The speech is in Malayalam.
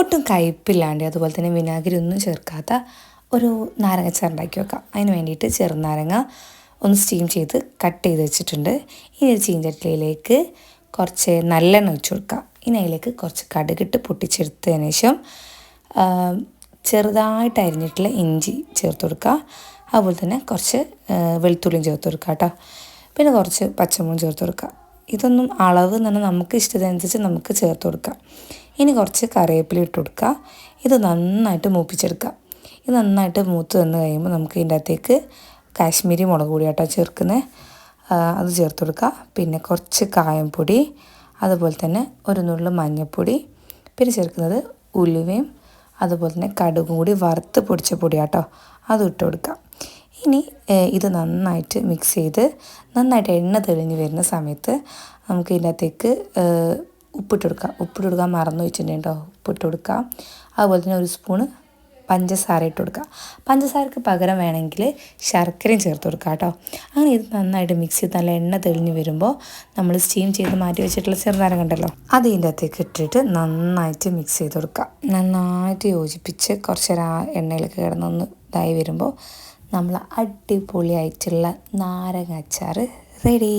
ഒട്ടും കയ്പില്ലാണ്ട് അതുപോലെ തന്നെ വിനാഗിരി ഒന്നും ചേർക്കാത്ത ഒരു നാരങ്ങച്ചാർ ഉണ്ടാക്കി വെക്കാം. അതിന് വേണ്ടിയിട്ട് ചെറുനാരങ്ങ ഒന്ന് സ്റ്റീം ചെയ്ത് കട്ട് ചെയ്ത് വെച്ചിട്ടുണ്ട്. ഇനി ഒരു ചീഞ്ചട്ടിയിലേക്ക് കുറച്ച് നല്ലെണ്ണ ഒഴിച്ചു കൊടുക്കുക ഇനി അതിലേക്ക് കുറച്ച് കടുകിട്ട് പൊട്ടിച്ചെടുത്തതിന് ശേഷം ചെറുതായിട്ട് അരിഞ്ഞിട്ടുള്ള ഇഞ്ചി ചേർത്ത് കൊടുക്കുക. അതുപോലെ തന്നെ കുറച്ച് വെളുത്തുള്ളിയും ചേർത്ത് കൊടുക്കുക കേട്ടോ. പിന്നെ കുറച്ച് പച്ചമുളകും ചേർത്ത് കൊടുക്കുക. ഇതൊന്നും അളവ് എന്ന് പറഞ്ഞാൽ നമുക്ക് ഇഷ്ടത്തിനനുസരിച്ച് നമുക്ക് ചേർത്ത് കൊടുക്കാം. ഇനി കുറച്ച് കറിവേപ്പില ഇട്ട് കൊടുക്കുക. ഇത് നന്നായിട്ട് മൂപ്പിച്ചെടുക്കുക. ഇത് നന്നായിട്ട് മൂത്ത് വന്ന് കഴിയുമ്പോൾ നമുക്ക് ഇതിന്റെ അകത്തേക്ക് കാശ്മീരി മുളക് പൊടി ആട്ടോ ചേർക്കുന്നത്. അത് ചേർത്ത് കൊടുക്കുക. പിന്നെ കുറച്ച് കായംപൊടി അതുപോലെ തന്നെ ഒരു നുള്ളു മഞ്ഞൾപ്പൊടി പിന്നെ ചേർക്കുന്നത് ഉലുവയും അതുപോലെ തന്നെ കടുകും കൂടി വറുത്ത് പൊടിച്ച പൊടി ആട്ടോ. അത് ഇട്ട് കൊടുക്കുക. ഇനി ഇത് നന്നായിട്ട് മിക്സ് ചെയ്ത് നന്നായിട്ട് എണ്ണ തെളിഞ്ഞ് വരുന്ന സമയത്ത് നമുക്ക് ഇതിനകത്തേക്ക് ഉപ്പിട്ട് കൊടുക്കുക ഉപ്പിട്ട് കൊടുക്കാൻ മറന്നു വെച്ചിട്ടുണ്ടോ ഉപ്പിട്ട് കൊടുക്കുക അതുപോലെ തന്നെ ഒരു സ്പൂണ് പഞ്ചസാര ഇട്ട് കൊടുക്കുക പഞ്ചസാരക്ക് പകരം വേണമെങ്കിൽ ശർക്കരയും ചേർത്ത് കൊടുക്കുക കേട്ടോ. അങ്ങനെ ഇത് നന്നായിട്ട് മിക്സ് ചെയ്ത് നല്ല എണ്ണ തെളിഞ്ഞ് വരുമ്പോൾ നമ്മൾ സ്റ്റീം ചെയ്ത് മാറ്റി വെച്ചിട്ടുള്ള ചെറുനാരം കണ്ടല്ലോ അത് ഇതിന്റെ അകത്തേക്ക് ഇട്ടിട്ട് നന്നായിട്ട് മിക്സ് ചെയ്ത് കൊടുക്കുക നന്നായിട്ട് യോജിപ്പിച്ച് കുറച്ച് എണ്ണയിലൊക്കെ എണ്ണയിലേക്ക് കിടന്നൊന്ന് ഇതായി വരുമ്പോൾ നമ്മൾ അടിപൊളിയായിട്ടുള്ള നാരങ്ങ അച്ചാർ റെഡി